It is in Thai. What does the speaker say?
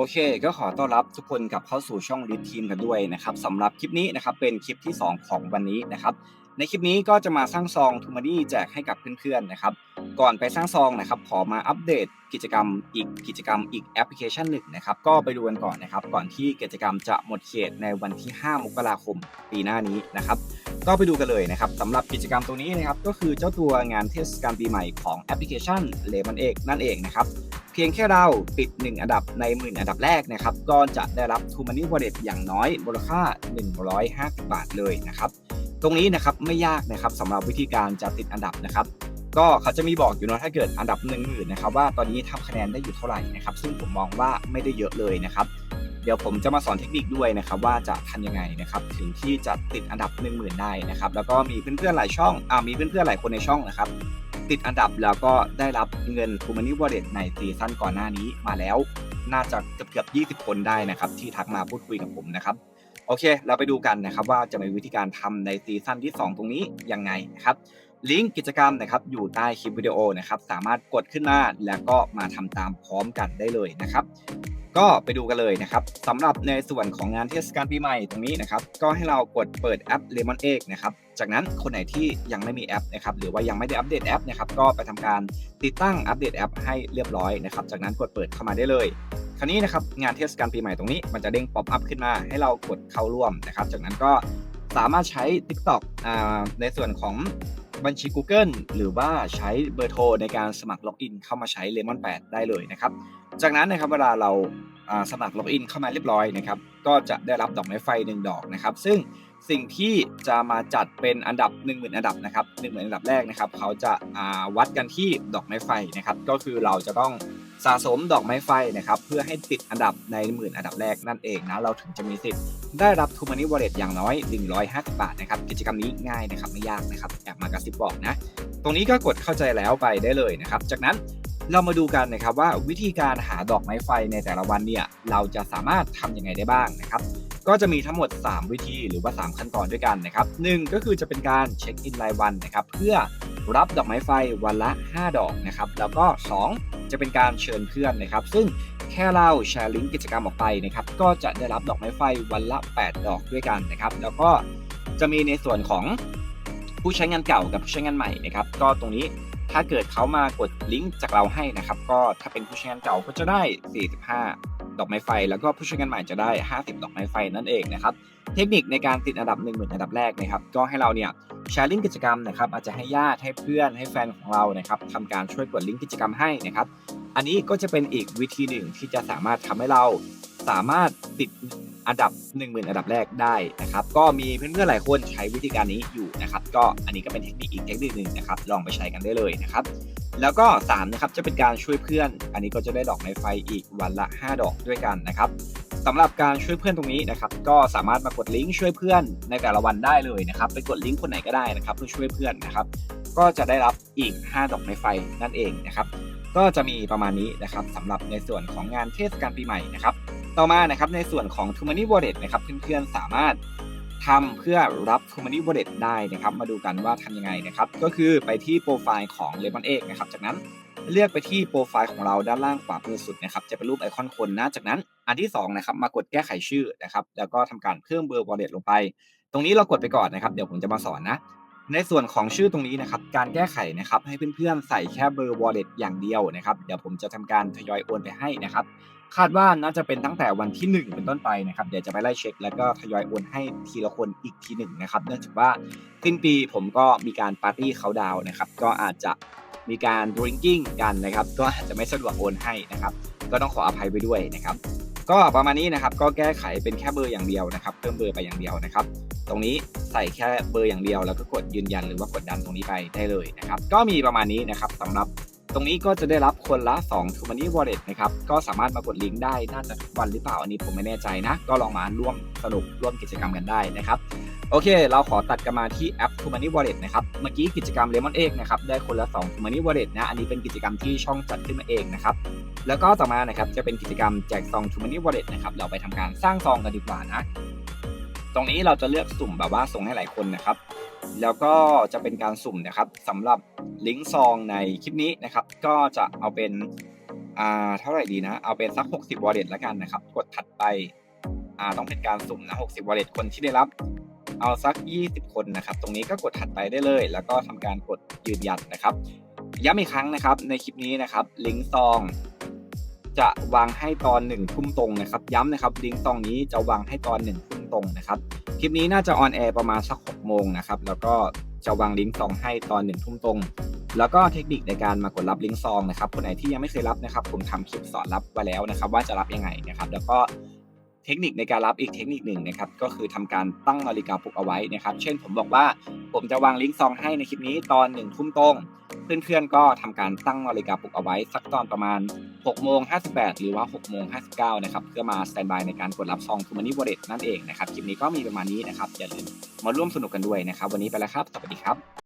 โอเค ก็ขอต้อนรับทุกคนกลับเข้าสู่ช่องดิสทีมกันด้วยนะครับสำหรับคลิปนี้นะครับเป็นคลิปที่ 2 ของวันนี้นะครับในคลิปนี้ก็จะมาสร้างซองทูมานี่แจกให้กับเพื่อนๆนะครับก่อนไปสร้างซองนะครับขอมาอัปเดตกิจกรรมอีกกิจกรรมอีกแอปพลิเคชันหนึ่งนะครับก็ไปดูกันก่อนนะครับก่อนที่กิจกรรมจะหมดเขตในวันที่ 5 มกราคมปีหน้านี้นะครับก็ไปดูกันเลยนะครับสำหรับกิจกรรมตรงนี้นะครับก็คือเจ้าตัวงานเทศกาลปีใหม่ของแอปพลิเคชันเลมันเอกนั่นเองนะครับ พียงแค่เราติด 1 อันดับในหมื่นอันดับแรกนะครับ ก็จะได้รับ t ูมันนี่วอลเล็ตอย่างน้อยมูลค่า 150 บาทเลยนะครับ ตรงนี้นะครับไม่ยากนะครับสำหรับวิธีการจะติดอันดับนะครับ ก็เขาจะมีบอกอยู่นะถ้าเกิดอันดับ1 0,000นนะครับว่าตอนนี้ทำคะแนนได้อยู่เท่าไหร่นะครับ ซึ่งผมมองว่าไม่ได้เยอะเลยนะครับ เดี๋ยวผมจะมาสอนเทคนิคด้วยนะครับว่าจะทำยังไงนะครับถึงที่จะติดอันดับ 1 0,000 ได้นะครับ แล้วก็มีเพื่อนๆหลายช่องอ่ามีเพื่อนๆหลายคนในช่องนะครับ ติดอันดับแล้วก็ได้รับเงิน t ูมันนี่วอลเล็ตในซีซั่นก่อนหน้านี้มาแล้ว น่าจะเกือบเกือบ20 คนได้นะครับที่ทักมาพูดคุยกับผมนะครับโอเค เราไปดูกันนะครับว่าจะมีวิธีการทำในซีซั่นที่ 2 ตรงนี้ยังไงนะครับลิงก์กิจกรรมนะครับอยู่ใต้คลิปวิดีโอนะครับสามารถกดขึ้นมาแล้วก็มาทำตามพร้อมกันได้เลยนะครับ ก็ไปดูกันเลยนะครับสำหรับในส่วนของงานเทศกาลปีใหม่ตรงนี้นะครับก็ให้เรากดเปิดแอป Lemon Egg นะครับจากนั้นคนไหนที่ยังไม่มีแอปนะครับหรือว่ายังไม่ได้อัปเดตแอปนะครับก็ไปทำการติดตั้งอัปเดตแอปให้เรียบร้อยนะครับจากนั้นกดเปิดเข้ามาได้เลย คราวนี้นะครับงานเทศกาลปีใหม่ตรงนี้มันจะเด้งป๊อปอัพขึ้นมาให้เรากดเข้าร่วมนะครับจากนั้นก็สามารถใช้ TikTok อ่าในส่วนของ บัญชี Google หรือว่าใช้เบอร์โทรในการสมัครล็อกอินเข้ามาใช้ Lemon 8 ได้เลยนะครับ จากนั้นนะครับเวลาเราสมัครล็อกอินเข้ามาเรียบร้อยนะครับก็จะได้รับดอกไม้ไฟ 1 ดอกนะครับ ซึ่งสิ่งที่จะมาจัดเป็นอันดับ 1 0,000 อันดับนะครับ1 0,000 อันดับแรกนะครับ เขาจะาวัดกันที่ดอกไม้ไฟนะครับ ก็คือเราจะต้อง สะสมดอกไม้ไฟนะครับเพื่อให้ติดอันดับในหมื่นอันดับแรกนั่นเองนะเราถึงจะมีสิทธิ์ได้รับทูมานี่วอลเล็ตอย่างน้อย 150 บาทนะครับกิจกรรมนี้ง่ายนะครับไม่ยากนะครับแอบมากระซิบบอกนะ ตรงนี้ก็กดเข้าใจแล้วไปได้เลยนะครับ จากนั้นเรามาดูกันนะครับว่าวิธีการหาดอกไม้ไฟในแต่ละวันเนี่ยเราจะสามารถทำยังไงได้บ้างนะครับก็จะมีทั้งหมด 3 วิธีหรือว่า 3 ขั้นตอนด้วยกันนะครับ1ก็คือจะเป็นการเช็คอินรายวันนะครับเพื่อรับดอกไม้ไฟวันละ 5 ดอกนะครับแล้วก็ 2 จะเป็นการเชิญเพื่อนนะครับ ซึ่งแค่เราแชร์ลิงก์กิจกรรมออกไปนะครับ ก็จะได้รับดอกไม้ไฟวันละ 8 ดอกด้วยกันนะครับ แล้วก็จะมีในส่วนของผู้ใช้งานเก่ากับผู้ใช้งานใหม่นะครับ ก็ตรงนี้ถ้าเกิดเขามากดลิงก์จากเราให้นะครับ ก็ถ้าเป็นผู้ใช้งานเก่าก็จะได้ 45 ดอกไม้ไฟ แล้วก็ผู้ช่วยงานใหม่จะได้ 50 ดอกไม้ไฟนั่นเองนะครับเทคนิคในการติดอันดับ1 0,000อันดับแรกนะครับก็ให้เราเนี่ยแชร์ลิงก์กิจกรรมนะครับอาจจะให้ญาติให้เพื่อนให้แฟนของเรานะครับทำการช่วยกดลิงก์กิจกรรมให้นะครับอันนี้ก็จะเป็นอีกวิธีหนึ่งที่จะสามารถทำให้เราสามารถติด อันดับ 1 0,000 อันดับแรกได้นะครับ ก็มีเพื่อนๆหลายคนใช้วิธีการนี้อยู่นะครับ ก็อันนี้ก็เป็นเทคนิคอีกเทคนิคหนึ่งนะครับ ลองไปใช้กันได้เลยนะครับ แล้วก็3นะครับจะเป็นการช่วยเพื่อน อันนี้ก็จะได้ดอกไม้ไฟอีกวันละ 5 ดอกด้วยกันนะครับสำหรับการช่วยเพื่อนตรงนี้นะครับ ก็สามารถมากดลิงก์ช่วยเพื่อนในแต่ละวันได้เลยนะครับไปกดลิงก์คนไหนก็ได้นะครับ เพื่อช่วยเพื่อนนะครับ ก็จะได้รับอีก 5 ดอกไม้ไฟนั่นเองนะครับ ก็จะมีประมาณนี้นะครับสำหรับในส่วนของงานเทศกาลปีใหม่นะครับ ต่อมานะครับในส่วนของ t ู m ม n นี่ Wallet นะครับเพื่อนๆสามารถทำเพื่อรับ t ู m ม n นี่ Wallet ได้นะครับ มาดูกันว่าทำยังไงนะครับ ก็คือไปที่โปรไฟล์ของ Lemon Egg นะครับจากนั้นเลือกไปที่โปรไฟล์ของเราด้านล่างขวามือสุดนะครับจะเป็นรูปไอคอนคนนะจากนั้นอันที่2นะครับมากดแก้ไขชื่อนะครับแล้วก็ทำการเพิ่มเบอร์ Wallet ลงไป ตรงนี้เรากดไปก่อนนะครับ เดี๋ยวผมจะมาสอนนะ ในส่วนของชื่อตรงนี้นะครับการแก้ไขนะครับให้เพื่อนๆใส่แค่เบอร์ wallet อย่างเดียวนะครับเดี๋ยวผมจะทำการทยอยโอนไปให้นะครับ คาดว่าน่าจะเป็นตั้งแต่วันที่ 1 เป็นต้นไปนะครับ เดี๋ยวจะไปไล่เช็ค แล้วก็ทยอยโอนให้ทีละคนอีกทีหนึ่งนะครับ เนื่องจากว่าสิ้นปีผมก็มีการปาร์ตี้เขาดาวนะครับ ก็อาจจะมีการดริงกิ้งกันนะครับ ก็อาจจะไม่สะดวกโอนให้นะครับ ก็ต้องขออภัยไปด้วยนะครับ ก็ประมาณนี้นะครับ ก็แก้ไขเป็นแค่เบอร์อย่างเดียวนะครับ เพิ่มเบอร์ไปอย่างเดียวนะครับ ตรงนี้ใส่แค่เบอร์อย่างเดียว แล้วก็กดยืนยันหรือว่ากดดันตรงนี้ไปได้เลยนะครับ ก็มีประมาณนี้นะครับสำหรับ รงนี้ก็จะได้รับคนละ2 t o m o n e y Wallet นะครับ ก็สามารถมากดลิงก์ได้ น่าจะทุกวันหรือเปล่า อันนี้ผมไม่แน่ใจนะ ก็ลองมาร่วมสนุกร่วมกิจกรรมกันได้นะครับ โอเค เราขอตัดกันมาที่แอป t o m o n e y Wallet นะครับ เมื่อกี้กิจกรรม Lemon Egg นะครับ ได้คนละ2 t o m o n e y Wallet นะ อันนี้เป็นกิจกรรมที่ช่องจัดขึ้นมาเองนะครับ แล้วก็ต่อมานะครับจะเป็นกิจกรรมแจกซอง t o m o n e y Wallet นะครับ เราไปทำการสร้างซองกันดีกว่านะ ตรงนี้เราจะเลือกสุ่มแบบว่าส่งให้หลายคนนะครับ แล้วก็จะเป็นการสุ่มนะครับสำหรับลิงก์ซองในคลิปนี้นะครับ ก็จะเอาเป็นอ่าเท่าไหร่ดีนะ เอาเป็นสัก 60 wallet แล้วกันนะครับ กดถัดไปอ่าต้องเป็นการสุ่มนะ 60 wallet คนที่ได้รับ เอาสัก 20 คนนะครับ ตรงนี้ก็กดถัดไปได้เลย แล้วก็ทำการกดยืนยันนะครับ ย้ำอีกครั้งนะครับ ในคลิปนี้นะครับ ลิงก์ซองจะวางให้ตอนหนึ่งทุ่มตรงนะครับ ย้ำนะครับลิงก์ซองนี้จะวางให้ตอนหนึ่งทุ่มตรงนะครับ คลิปนี้น่าจะออนแอร์ประมาณสักหกโมงนะครับ แล้วก็จะวางลิงก์ซองให้ตอนหนึ่งทุ่มตรง แล้วก็เทคนิคในการมากดรับลิงก์ซองนะครับ คนไหนที่ยังไม่เคยรับนะครับ ผมทำคลิปสอนรับไว้แล้วนะครับ ว่าจะรับยังไงนะครับ แล้วก็เทคนิคในการรับอีกเทคนิคหนึ่งนะครับ ก็คือทำการตั้งนาฬิกาปลุกเอาไว้นะครับ เช่นผมบอกว่าผมจะวางลิงก์ซองให้ในคลิปนี้ตอนหนึ่งทุ่มตรง เพื่อนๆก็ทำการตั้งนาฬิกาปลุกเอาไว้ สักตอนประมาณ 6โมง58 หรือว่า6โมง59 นะครับ เพื่อมาสแตนบายในการกดรับซองคือมานี่วอลเล็ตนั่นเองนะครับ คลิปนี้ก็มีประมาณนี้นะครับ อย่าลืมมาร่วมสนุกกันด้วยนะครับ วันนี้ไปแล้วครับ สวัสดีครับ